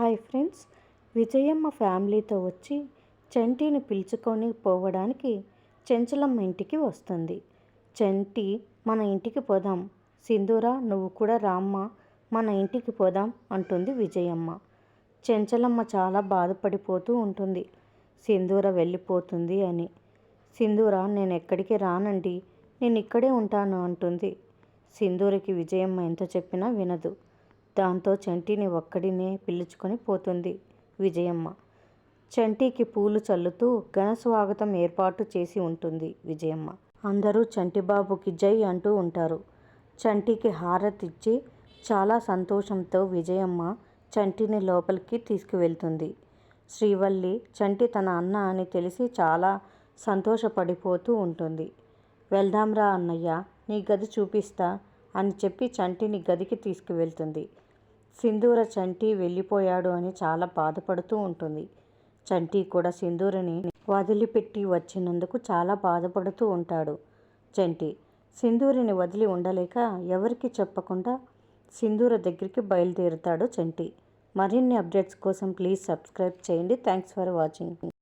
Hi friends. Vijayamma ఫ్యామిలీతో వచ్చి చంటిని పిలుచుకొని పోవడానికి చెంచలమ్మ ఇంటికి వస్తుంది. చంటి మన ఇంటికి పోదాం. సింధూరా నువ్వు కూడా రామ్మ. మన ఇంటికి పోదాం అంటుంది విజయమ్మ. చెంచలమ్మ చాలా బాధపడిపోతూ ఉంటుంది. సింధూర వెళ్ళిపోతుంది అని. సింధూర నేను ఎక్కడికి రానండి. నేను ఇక్కడే ఉంటాను అంటుంది. సింధూరికి విజయమ్మ ఎంత చెప్పినా వినదు. దాంతో చంటిని ఒక్కడినే పిలుచుకొని పోతుంది విజయమ్మ. చంటికి పూలు చల్లుతూ ఘన స్వాగతం ఏర్పాటు చేసి ఉంటుంది విజయమ్మ. అందరూ చంటిబాబుకి జై అంటూ ఉంటారు. చంటికి హారతిచ్చి చాలా సంతోషంతో విజయమ్మ చంటిని లోపలికి తీసుకువెళ్తుంది. శ్రీవల్లి చంటి తన అన్న అని తెలిసి చాలా సంతోషపడిపోతూ ఉంటుంది. వెళ్దాంరా అన్నయ్య నీ గది చూపిస్తా అని చెప్పి చంటిని గదికి తీసుకువెళ్తుంది. సింధూర చంటి వెళ్ళిపోయాడు అని చాలా బాధపడుతూ ఉంటుంది. చంటి కూడా సింధూరిని వదిలిపెట్టి వచ్చినందుకు చాలా బాధపడుతూ ఉంటాడు చంటి. సింధూరిని వదిలి ఉండలేక ఎవరికి చెప్పకుండా సింధూర దగ్గరికి బయలుదేరుతాడు చంటి. మరిన్ని అప్డేట్స్ కోసం ప్లీజ్ సబ్స్క్రైబ్ చేయండి. Thanks for watching.